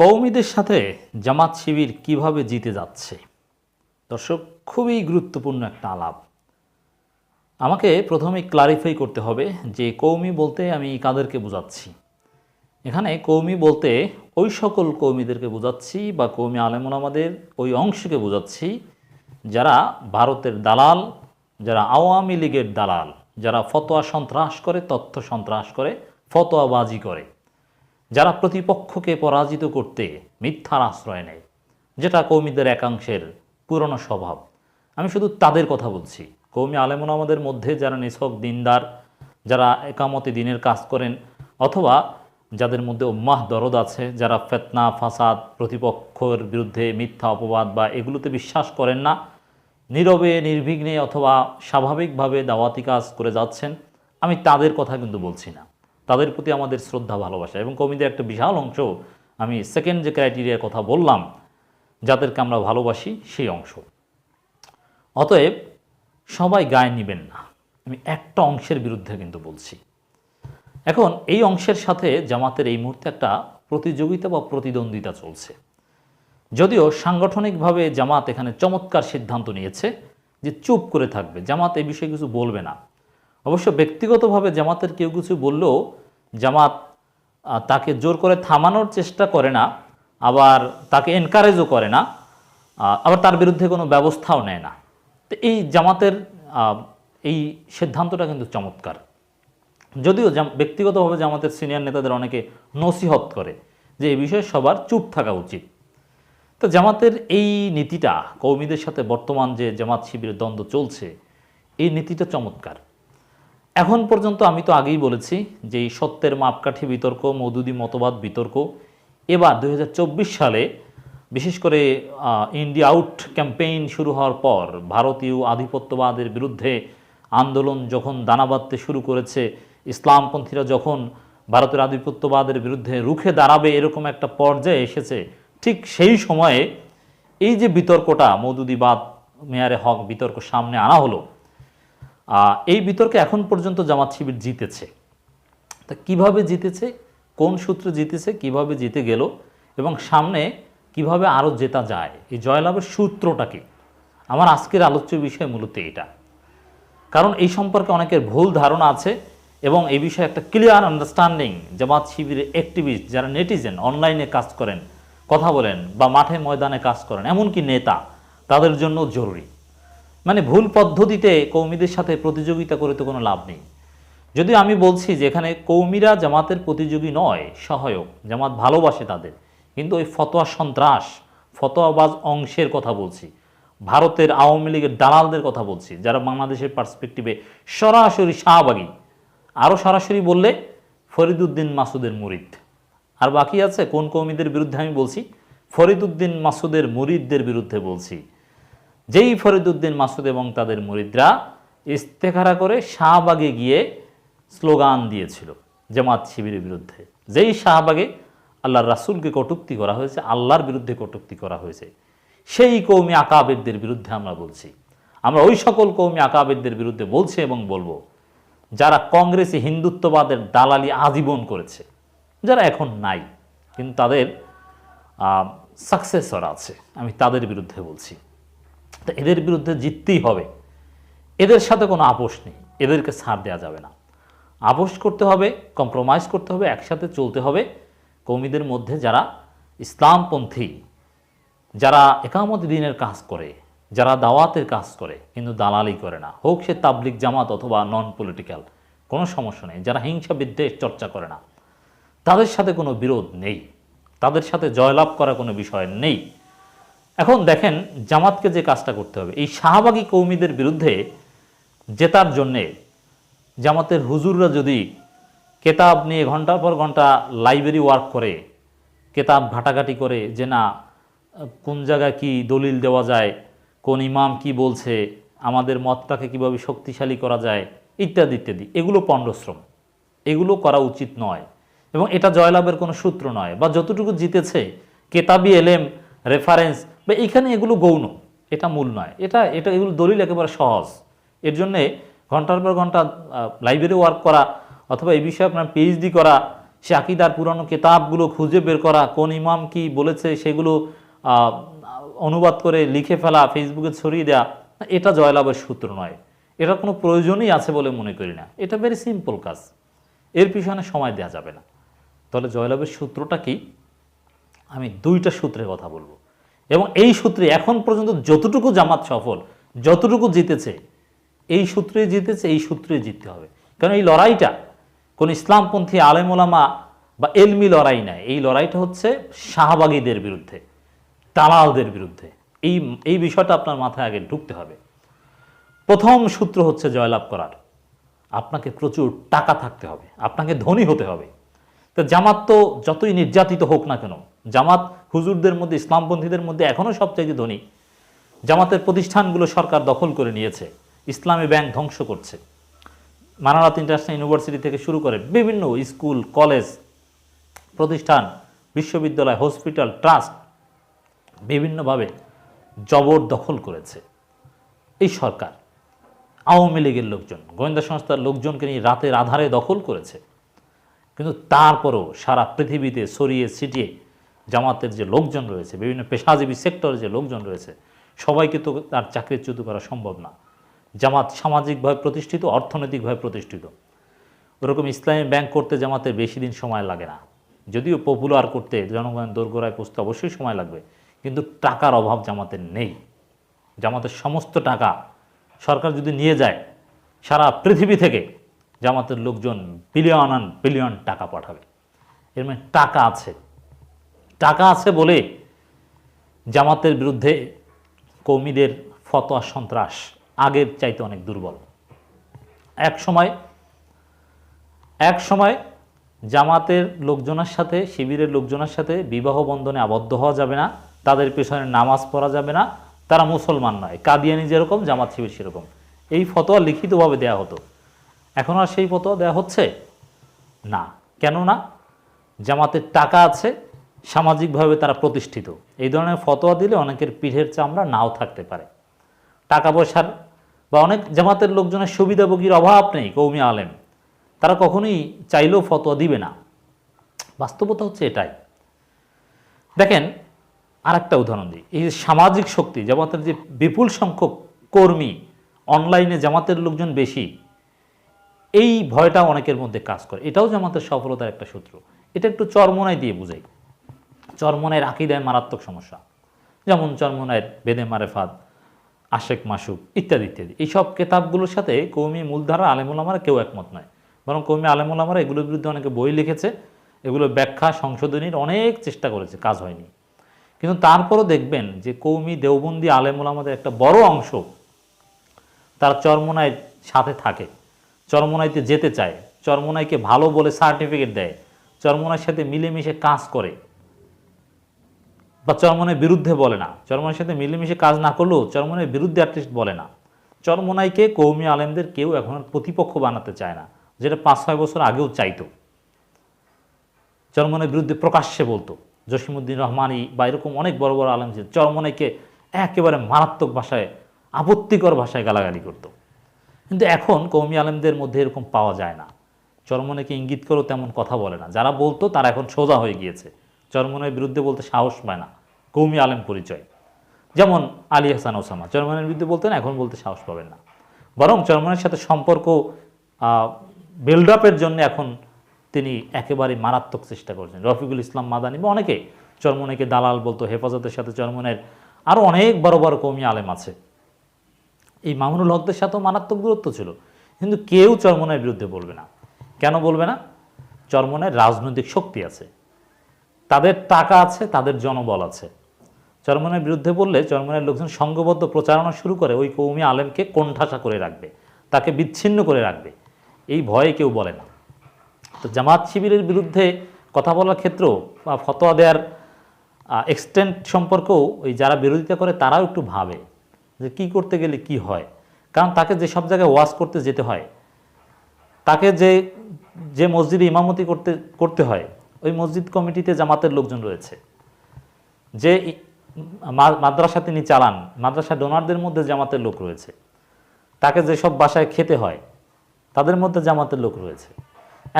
কৌমিদের সাথে জামাত শিবির কীভাবে জিতে যাচ্ছে? দর্শক, খুবই গুরুত্বপূর্ণ একটা আলাপ। আমাকে প্রথমে ক্লারিফাই করতে হবে যে কৌমি বলতে আমি কাদেরকে বোঝাচ্ছি? এখানে কৌমি বলতে ওই সকল কৌমিদেরকে বোঝাচ্ছি বা কৌমি আলেমন আমাদের ওই অংশকে বোঝাচ্ছি যারা ভারতের দালাল, যারা আওয়ামী লীগের দালাল, যারা ফতোয়া সন্ত্রাস করে, তথ্য সন্ত্রাস করে, ফতোয়াবাজি করে। যারা প্রতিপক্ষকে পরাজিত করতে মিথ্যার আশ্রয় নেয়, যেটা কৌমিদের একাংশের পুরনো স্বভাব। আমি শুধু তাদের কথা বলছি। কৌমি আলেমন আমাদের মধ্যে যারা নিছক দিনদার, যারা একামতে দিনের কাজ করেন, অথবা যাদের মধ্যে উম্মাহ দরদ আছে, যারা ফেতনা, ফাসাদ, প্রতিপক্ষের বিরুদ্ধে মিথ্যা অপবাদ বা এগুলোতে বিশ্বাস করেন না, নীরবে, নির্বিঘ্নে অথবা স্বাভাবিকভাবে দাওয়াতি কাজ করে যাচ্ছেন, আমি তাদের কথা কিন্তু বলছি না। তাদের প্রতি আমাদের শ্রদ্ধা, ভালোবাসা এবং কমিদের একটা বিশাল অংশ আমি সেকেন্ড যে ক্রাইটেরিয়ার কথা বললাম, যাদেরকে আমরা ভালোবাসি সেই অংশ। অতএব সবাই গায়ে নেবেন না। আমি একটা অংশের বিরুদ্ধে কিন্তু বলছি। এখন এই অংশের সাথে জামাতের এই মুহূর্তে একটা প্রতিযোগিতা বা প্রতিদ্বন্দ্বিতা চলছে। যদিও সাংগঠনিকভাবে জামাত এখানে চমৎকার সিদ্ধান্ত নিয়েছে যে চুপ করে থাকবে। জামাত এই বিষয়ে কিছু বলবে না। অবশ্য ব্যক্তিগতভাবে জামাতের কেউ কিছু বললেও জামাত তাকে জোর করে থামানোর চেষ্টা করে না, আবার তাকে এনকারেজও করে না আবার তার বিরুদ্ধে কোনো ব্যবস্থাও নেয় না। তো এই জামাতের এই সিদ্ধান্তটা কিন্তু চমৎকার। যদিও ব্যক্তিগতভাবে জামাতের সিনিয়র নেতাদের অনেকে নসিহত করে যে এই বিষয়ে সবার চুপ থাকা উচিত। তো জামাতের এই নীতিটা কৌমিদের সাথে বর্তমান যে জামাত শিবিরের দ্বন্দ্ব চলছে, এই নীতিটা চমৎকার। এখন পর্যন্ত আমি তো আগেই বলেছি যে সত্যের মাপকাঠি বিতর্ক, মৌদুদি মতবাদ বিতর্ক, এবার দু হাজার চব্বিশ সালে বিশেষ করে ইন্ডিয়া আউট ক্যাম্পেইন শুরু হওয়ার পর ভারতীয় আধিপত্যবাদের বিরুদ্ধে আন্দোলন যখন দানা বাঁধতে শুরু করেছে, ইসলামপন্থীরা যখন ভারতের আধিপত্যবাদের বিরুদ্ধে রুখে দাঁড়াবে এরকম একটা পর্যায়ে এসেছে, ঠিক সেই সময়ে এই যে বিতর্কটা মৌদুদিবাদ মেয়ারে হক বিতর্ক সামনে আনা হলো এই বিতর্কে এখন পর্যন্ত জামাত শিবির জিতেছে। তা কীভাবে জিতেছে, কোন সূত্রে জিতেছে, কীভাবে জিতে গেল এবং সামনে কীভাবে আরও জেতা যায়, এই জয়লাভের সূত্রটা কি? আমার আজকের আলোচ্য বিষয় মূলত এটা। কারণ এই সম্পর্কে অনেকের ভুল ধারণা আছে এবং এই বিষয়ে একটা ক্লিয়ার আন্ডারস্ট্যান্ডিং জামাত শিবিরের অ্যাক্টিভিস্ট যারা নেটিজেন অনলাইনে কাজ করেন, কথা বলেন বা মাঠে ময়দানে কাজ করেন, এমনকি নেতা, তাদের জন্য জরুরি। মানে ভুল পদ্ধতিতে কৌমিদের সাথে প্রতিযোগিতা করে তো কোনো লাভ নেই। যদিও আমি বলছি যে এখানে কৌমিরা জামাতের প্রতিযোগী নয়, সহায়ক। জামাত ভালোবাসে তাদের। কিন্তু ওই ফতোয়া সন্ত্রাস, ফতোয়াবাজ অংশের কথা বলছি। ভারতের আওয়ামী লীগের দালালদের কথা বলছি, যারা বাংলাদেশের পার্সপেক্টিভে সরাসরি শাহবাগী। আরও সরাসরি বললে ফরিদুদ্দিন মাসুদের মুরিদ। আর বাকি আছে কোন কৌমিদের বিরুদ্ধে আমি বলছি? ফরিদুদ্দিন মাসুদের মুরিদদের বিরুদ্ধে বলছি। যেই ফরিদুদ্দিন মাসুদ এবং তাদের মুরিদরা ইস্তেখারা করে শাহবাগে গিয়ে স্লোগান দিয়েছিল জামাত শিবিরের বিরুদ্ধে। যেই শাহবাগে আল্লাহর রাসূলকে কটুক্তি করা হয়েছে, আল্লাহর বিরুদ্ধে কটুক্তি করা হয়েছে, সেই কৌমি আকাবেদদের বিরুদ্ধে আমরা বলছি। আমরা ওই সকল কৌমি আকাবেদদের বিরুদ্ধে বলছি এবং বলব, যারা কংগ্রেসে হিন্দুত্ববাদের দালালি আজীবন করেছে, যারা এখন নাই, কিন্তু তাদের সাকসেসর আছে, আমি তাদের বিরুদ্ধে বলছি। তো এদের বিরুদ্ধে জিততেই হবে। এদের সাথে কোনো আপোষ নেই। এদেরকে ছাড় দেওয়া যাবে না। আপোষ করতে হবে কম্প্রোমাইজ করতে হবে, একসাথে চলতে হবে। কৌমিদের মধ্যে যারা ইসলামপন্থী, যারা একামত দিনের কাজ করে, যারা দাওয়াতের কাজ করে, কিন্তু দালালি করে না, হোক সে তাবলিক জামাত অথবা নন পলিটিক্যাল কোনো সমস্যা নেই। যারা হিংসা বিদ্বেষ চর্চা করে না, তাদের সাথে কোনো বিরোধ নেই। তাদের সাথে জয়লাভ করা কোনো বিষয় নেই। এখন দেখেন জামাতকে যে কাজটা করতে হবে, এই শাহবাগী কৌমিদের বিরুদ্ধে জেতার জন্যে জামাতের হুজুররা যদি কেতাব নিয়ে ঘণ্টার পর ঘণ্টা লাইব্রেরি ওয়ার্ক করে, কেতাব ঘাটাঘাটি করে যে না, কোন জায়গায় কি দলিল দেওয়া যায়, কোন ইমাম কি বলছে, আমাদের মতটাকে কীভাবে শক্তিশালী করা যায়, ইত্যাদি ইত্যাদি, এগুলো পণ্ডশ্রম। এগুলো করা উচিত নয়। এবং এটা জয়লাভের কোনো সূত্র নয়। বা যতটুকু জিতেছে, কেতাবি এলেম রেফারেন্স বা এখানে এগুলো গৌণ, এটা মূল নয়। এটা এটা এগুলো দলিল একেবারে সহজ। এর জন্যে ঘণ্টার পর ঘণ্টা লাইব্রেরি ওয়ার্ক করা, অথবা এই বিষয়ে আপনার পিএইচডি করা, সে আকিদার পুরানো কেতাবগুলো খুঁজে বের করা, কোন ইমাম কি বলেছে সেগুলো অনুবাদ করে লিখে ফেলা ফেসবুকে ছড়িয়ে দেওয়া এটা জয়লাভের সূত্র নয়। এটা কোনো প্রয়োজনই আছে বলে মনে করি না। এটা ভেরি সিম্পল কাজ। এর পিছনে সময় দেওয়া যাবে না। তাহলে জয়লাভের সূত্রটা কি? আমি দুইটা সূত্রে কথা বলব। এবং এই সূত্রে এখন পর্যন্ত যতটুকু জামাত সফল, যতটুকু জিতেছে, এই সূত্রে জিতেছে, এই সূত্রে জিততে হবে। কারণ এই লড়াইটা কোন ইসলামপন্থী আলেমোলামা বা এলমি লড়াই নয় এই লড়াইটা হচ্ছে শাহবাগীদের বিরুদ্ধে, দালালদের বিরুদ্ধে। এই এই বিষয়টা আপনার মাথায় আগে ঢুকতে হবে। প্রথম সূত্র হচ্ছে জয়লাভ করার। আপনাকে প্রচুর টাকা থাকতে হবে, আপনাকে ধনী হতে হবে। তো জামাত তো যতই নির্যাতিত হোক না কেন জামাত হুজুরদের মধ্যে, ইসলামপন্থীদের মধ্যে এখনও সবচাইতে ধনী। জামাতের প্রতিষ্ঠানগুলো সরকার দখল করে নিয়েছে। ইসলামী ব্যাংক ধ্বংস করছে। মানারাত ইন্টারন্যাশনাল ইউনিভার্সিটি থেকে শুরু করে বিভিন্ন স্কুল, কলেজ, প্রতিষ্ঠান, বিশ্ববিদ্যালয়, হসপিটাল, ট্রাস্ট বিভিন্নভাবে জবর দখল করেছে এই সরকার। আওয়ামী লীগের লোকজন, গোয়েন্দা সংস্থার লোকজনকে নিয়ে রাতের আধারে দখল করেছে। কিন্তু তারপরও সারা পৃথিবীতে ছড়িয়ে ছিটিয়ে জামাতের যে লোকজন রয়েছে, বিভিন্ন পেশাজীবী সেক্টরে যে লোকজন রয়েছে, সবাইকে তো তার চাকরিচ্যুত করা সম্ভব না। জামাত সামাজিকভাবে প্রতিষ্ঠিত, অর্থনৈতিকভাবে প্রতিষ্ঠিত। ওরকম ইসলামী ব্যাংক করতে জামাতের বেশি দিন সময় লাগে না। যদিও পপুলার করতে জনগণের দোরগোড়ায় পৌঁছতে অবশ্যই সময় লাগবে, কিন্তু টাকার অভাব জামাতের নেই। জামাতের সমস্ত টাকা সরকার যদি নিয়ে যায়, সারা পৃথিবী থেকে জামাতের লোকজন বিলিয়ন বিলিয়ন টাকা পাঠাবে। এর মানে টাকা আছে। টাকা আছে বলে জামাতের বিরুদ্ধে কৌমিদের ফতোয়া সন্ত্রাস আগের চাইতে অনেক দুর্বল। এক সময় এক সময় জামাতের লোকজনের সাথে, শিবিরের লোকজনের সাথে বিবাহ বন্ধনে আবদ্ধ হওয়া যাবে না, তাদের পেছনে নামাজ পড়া যাবে না, তারা মুসলমান নয়, কাদিয়ানি যেরকম, জামাত শিবির সেরকম। এই ফতোয়া লিখিতভাবে দেয়া হতো। এখন আর সেই ফতোয়া দেওয়া হচ্ছে? না। কেন না জামাতের টাকা আছে সামাজিকভাবে তারা প্রতিষ্ঠিত। এই ধরনের ফতোয়া দিলে অনেকের পিঠের চামড়া নাও থাকতে পারে। টাকা পয়সার বা অনেক জামাতের লোকজনের সুবিধাভোগীর অভাব নেই, কৌমি আলেম। তারা কখনোই চাইলেও ফতোয়া দিবে না। বাস্তবতা হচ্ছে এটাই। দেখেন আর একটা উদাহরণ দিই। এই যে সামাজিক শক্তি, জামাতের যে বিপুল সংখ্যক কর্মী, অনলাইনে জামাতের লোকজন বেশি, এই ভয়টা অনেকের মধ্যে কাজ করে। এটাও জামাতের সফলতার একটা সূত্র। এটা একটু চরমনায় দিয়ে বুঝাই। চরমনের আকিদায় মারাত্মক সমস্যা। যেমন চরমনের বেদে মারেফাদ আশেক মাসুক ইত্যাদি ইত্যাদি। এইসব কেতাবগুলোর সাথে কৌমি মূলধারা আলেমুলামারা কেউ একমত নয়। বরং কৌমি আলেমুলামারা এগুলোর বিরুদ্ধে অনেকে বই লিখেছে, এগুলো ব্যাখ্যা সংশোধনীর অনেক চেষ্টা করেছে, কাজ হয়নি। কিন্তু তারপরও দেখবেন যে কৌমি দেওবন্দি আলেমুলামাদের একটা বড় অংশ তারা চরমনায় সাথে থাকে। চরমনাইতে যেতে চায়, চরমনাইকে ভালো বলে সার্টিফিকেট দেয় চরমনার সাথে মিলেমিশে কাজ করে। বা চরমনের বিরুদ্ধে বলে না। চরমনের সাথে মিলেমিশে কাজ না করলেও চরমনের বিরুদ্ধে অ্যাটলিস্ট বলে না। চরমনাইকে কৌমি আলেমদের কেউ এখন প্রতিপক্ষ বানাতে চায় না, যেটা পাঁচ ছয় বছর আগেও চাইতো। চরমনের বিরুদ্ধে প্রকাশ্যে বলতো জসিমুদ্দিন রহমানি বা এরকম অনেক বড় বড় আলেম ছিল চরমনাইকে একেবারে মারাত্মক ভাষায়, আপত্তিকর ভাষায় গালাগালি করতো। কিন্তু এখন কৌমি আলেমদের মধ্যে এরকম পাওয়া যায় না। চরমনেকে ইঙ্গিত করেও তেমন কথা বলে না। যারা বলতো তারা এখন সোজা হয়ে গিয়েছে। চরমনের বিরুদ্ধে বলতে সাহস পায় না। কৌমি আলেম পরিচয়। যেমন আলী হাসান ওসামা চরমনের বিরুদ্ধে বলতেন এখন বলতে সাহস পাবেন না। বরং চরমনের সাথে সম্পর্ক বিল্ড আপের জন্য এখন তিনি একেবারে মারাত্মক চেষ্টা করছেন। রফিকুল ইসলাম মাদানি বা অনেকে চরমনেকে দালাল বলতো, হেফাজতের সাথে চরমনের আরও অনেক বড় বড় কৌমি আলেম আছে। এই মামুনুল হকদের সাথেও মারাত্মক দূরত্ব ছিল। কিন্তু কেউ চরমনের বিরুদ্ধে বলবে না। কেন বলবে না? চরমনের রাজনৈতিক শক্তি আছে। তাদের টাকা আছে, তাদের জনবল আছে। চরমনের বিরুদ্ধে বললে চরমনের লোকজন সংঘবদ্ধ প্রচারণা শুরু করে, ওই কৌমি আলেমকে কোণঠাসা করে রাখবে, তাকে বিচ্ছিন্ন করে রাখবে। এই ভয়ে কেউ বলে না। তো জামাত শিবিরের বিরুদ্ধে কথা বলার ক্ষেত্রেও বা ফতোয়া দেওয়ার এক্সটেন্ট সম্পর্কেও ওই যারা বিরোধিতা করে তারাও একটু ভাবে যে কি করতে গেলে কি হয়। কারণ তাকে যে সব জায়গায় ওয়াজ করতে যেতে হয়, তাকে যে যে মসজিদে ইমামতি করতে করতে হয় ওই মসজিদ কমিটিতে জামাতের লোকজন রয়েছে। যে মাদ্রাসা তিনি চালান, মাদ্রাসা ডোনারদের মধ্যে জামাতের লোক রয়েছে। তাকে যেসব বাসায় খেতে হয়, তাদের মধ্যে জামাতের লোক রয়েছে।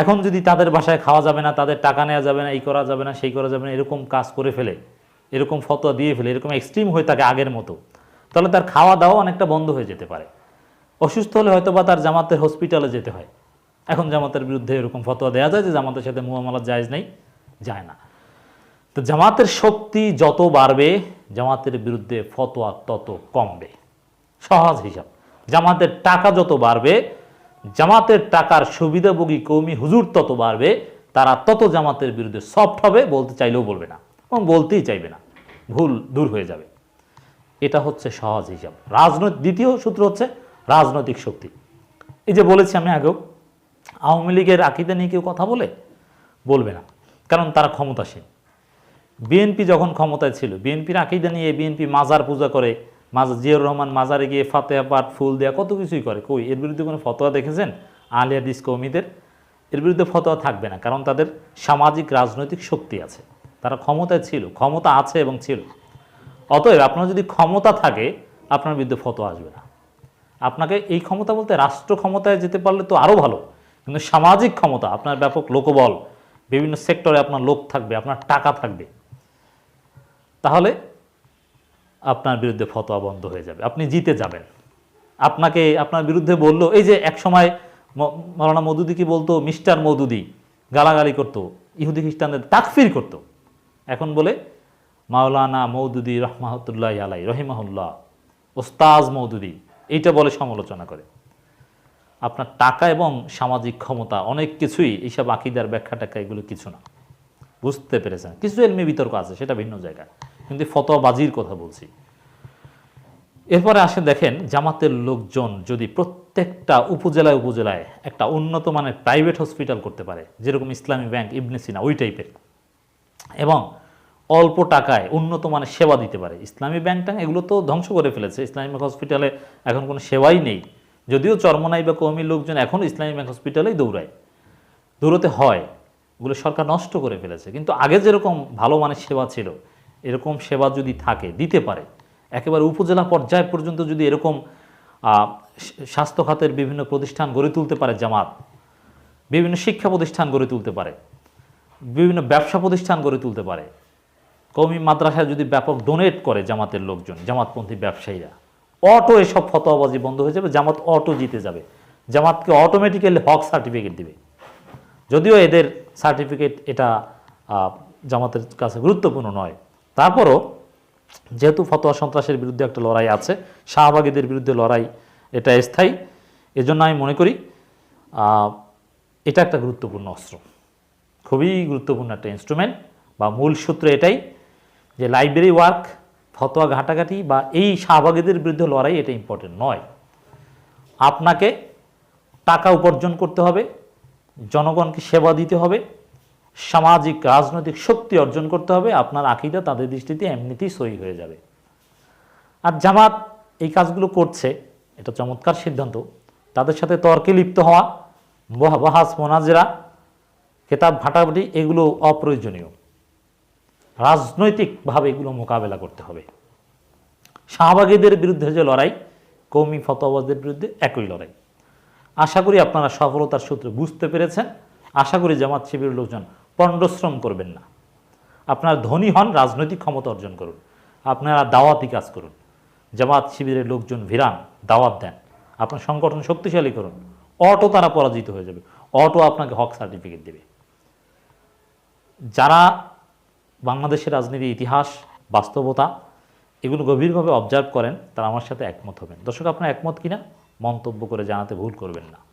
এখন যদি তাদের বাসায় খাওয়া যাবে না, তাদের টাকা নেওয়া যাবে না, এই করা যাবে না, সেই করা যাবে না, এরকম কাজ করে ফেলে, এরকম ফতোয়া দিয়ে ফেলে, এরকম এক্সট্রিম হয়ে থাকে আগের মতো, তাহলে তার খাওয়া দাওয়া অনেকটা বন্ধ হয়ে যেতে পারে। অসুস্থ হলে হয়তো বা তার জামাতের হসপিটালে যেতে হয়। এখন জামাতের বিরুদ্ধে এরকম ফতোয়া দেওয়া যায় যে জামাতের সাথে মুহামালাত জায়েজ নেই, যায় না। তো জামাতের শক্তি যত বাড়বে, জামাতের বিরুদ্ধে ফতোয়া তত কমবে। সহজ হিসাব। জামাতের টাকা যত বাড়বে, জামাতের টাকার সুবিধাভোগী কৌমি হুজুর তত বাড়বে, তারা তত জামাতের বিরুদ্ধে সফট হবে বলতে চাইলেও বলবে না এবং বলতেই চাইবে না। ভুল দূর হয়ে যাবে। এটা হচ্ছে সহজ হিসাব। রাজনৈতিক দ্বিতীয় সূত্র হচ্ছে রাজনৈতিক শক্তি। এই যে বলেছি আমি আগেও আওয়ামী লীগের আকিদা নিয়ে কেউ কথা বলে? বলবে না। কারণ তারা ক্ষমতাসীন। বিএনপি যখন ক্ষমতায় ছিল বিএনপির আকিদা নিয়ে বিএনপি মাজার পূজা করে, মাজার জিয়াউর রহমান মাজারে গিয়ে ফাতেহা পাঠ ফুল দেয়া, কত কিছুই করে। কই, এর বিরুদ্ধে কোনো ফতোয়া দেখেছেন? আলিয়া হাদিস কৌমিদের এর বিরুদ্ধে ফতোয়া থাকবে না, কারণ তাদের সামাজিক, রাজনৈতিক শক্তি আছে। তারা ক্ষমতায় ছিল, ক্ষমতা আছে এবং ছিল। অতএব আপনার যদি ক্ষমতা থাকে, আপনার বিরুদ্ধে ফতোয়া আসবে না। আপনাকে এই ক্ষমতা বলতে রাষ্ট্র ক্ষমতায় যেতে পারলে তো আরও ভালো। কিন্তু সামাজিক ক্ষমতা, আপনার ব্যাপক লোকবল, বিভিন্ন সেক্টরে আপনার লোক থাকবে, আপনার টাকা থাকবে, তাহলে আপনার বিরুদ্ধে ফতোয়া বন্ধ হয়ে যাবে, আপনি জিতে যাবেন। আপনাকে, আপনার বিরুদ্ধে বলল, এই যে এক সময় মৌলানা মৌদুদি কি বলতো, মিস্টার মৌদুদি গালাগালি করতো, ইহুদি খ্রিস্টানদের তাকফির করতো। এখন বলে, মাওলানা মৌদুদি রহমাতুল্লাহ আলাই রহিমাহুল্লাহ, ওস্তাজ মৌদুদি, এইটা বলে সমালোচনা করে। আপনার টাকা এবং সামাজিক ক্ষমতা, অনেক কিছুই এইসব আকিদার ব্যাখ্যা টাকা এগুলো কিছু না। বুঝতে পেরেছেন? কিছু এলমি বিতর্ক আছে, সেটা ভিন্ন জায়গায় কিন্তু ফতোয়াবাজির কথা বলছি। এরপরে আসে দেখেন, জামাতের লোকজন যদি প্রত্যেকটা উপজেলায় উপজেলায় একটা উন্নত মানের প্রাইভেট হসপিটাল করতে পারে, যেরকম ইসলামী ব্যাংক, ইবনে সিনা, ওই টাইপের এবং অল্প টাকায় উন্নত মানের সেবা দিতে পারে, ইসলামী ব্যাংক ট্যাঙ্ক এগুলো তো ধ্বংস করে ফেলেছে। ইসলামী হসপিটালে এখন কোনো সেবাই নেই। যদিও চরমনাই বা কৌমির লোকজন এখন ইসলামী ব্যাংক হসপিটালেই দৌড়ায়। দৌড়তে হয় ওগুলো সরকার নষ্ট করে ফেলেছে। কিন্তু আগে যেরকম ভালো মানের সেবা ছিল, এরকম সেবা যদি থাকে, দিতে পারে, একেবারে উপজেলা পর্যায় পর্যন্ত যদি এরকম স্বাস্থ্য খাতের বিভিন্ন প্রতিষ্ঠান গড়ে তুলতে পারে জামাত, বিভিন্ন শিক্ষা প্রতিষ্ঠান গড়ে তুলতে পারে, বিভিন্ন ব্যবসা প্রতিষ্ঠান গড়ে তুলতে পারে কৌমি মাদ্রাসায় যদি ব্যাপক ডোনেট করে জামাতের লোকজন, জামাতপন্থী ব্যবসায়ীরা অটো এসব ফতোয়াবাজি বন্ধ হয়ে যাবে, জামাত অটো জিতে যাবে। জামাতকে অটোমেটিক্যালি হক সার্টিফিকেট দিবে। যদিও এদের সার্টিফিকেট এটা জামাতের কাছে গুরুত্বপূর্ণ নয়। তারপরও যেহেতু ফতোয়া সন্ত্রাসের বিরুদ্ধে একটা লড়াই আছে, শাহবাগীদের বিরুদ্ধে লড়াই এটা স্থায়ী, এজন্য আমি মনে করি এটা একটা গুরুত্বপূর্ণ অস্ত্র। খুবই গুরুত্বপূর্ণ একটা ইনস্ট্রুমেন্ট বা মূল সূত্র এটাই যে লাইব্রেরি ওয়ার্ক ফতোয়া ঘাটাঘাটি বা এই শাহবাগীদের বিরুদ্ধে লড়াই এটা ইম্পর্টেন্ট নয়। আপনাকে টাকা উপার্জন করতে হবে, জনগণকে সেবা দিতে হবে, সামাজিক, রাজনৈতিক শক্তি অর্জন করতে হবে, আপনার আকিদা তাদের দৃষ্টিতে এমনিতেই সই হয়ে যাবে। আর জামাত এই কাজগুলো করছে, এটা চমৎকার সিদ্ধান্ত, তাদের সাথে তর্কে লিপ্ত হওয়া বহা- বাহাস মোনাজেরা কেতাব ভাটাভাটি এগুলো অপ্রয়োজনীয়। রাজনৈতিকভাবে এগুলো মোকাবেলা করতে হবে। শাহবাগীদের বিরুদ্ধে যে লড়াই কৌমি ফতোয়াবাদের বিরুদ্ধে একই লড়াই। আশা করি আপনারা সফলতার সূত্র বুঝতে পেরেছেন। আশা করি জামাত শিবিরের লোকজন পণ্ডশ্রম করবেন না। আপনারা ধনী হন, রাজনৈতিক ক্ষমতা অর্জন করুন। আপনারা দাওয়াতি কাজ করুন। জামাত শিবিরের লোকজন ভিরান, দাওয়াত দেন। আপনার সংগঠন শক্তিশালী করুন। অটো তারা পরাজিত হয়ে যাবে। অটো আপনাকে হক সার্টিফিকেট দেবে। যারা বাংলাদেশের রাজনীতির ইতিহাস, বাস্তবতা এগুলো গভীরভাবে অবজার্ভ করেন, তারা আমার সাথে একমত হবেন। দর্শক, আপনার একমত কিনা মন্তব্য করে জানাতে ভুল করবেন না।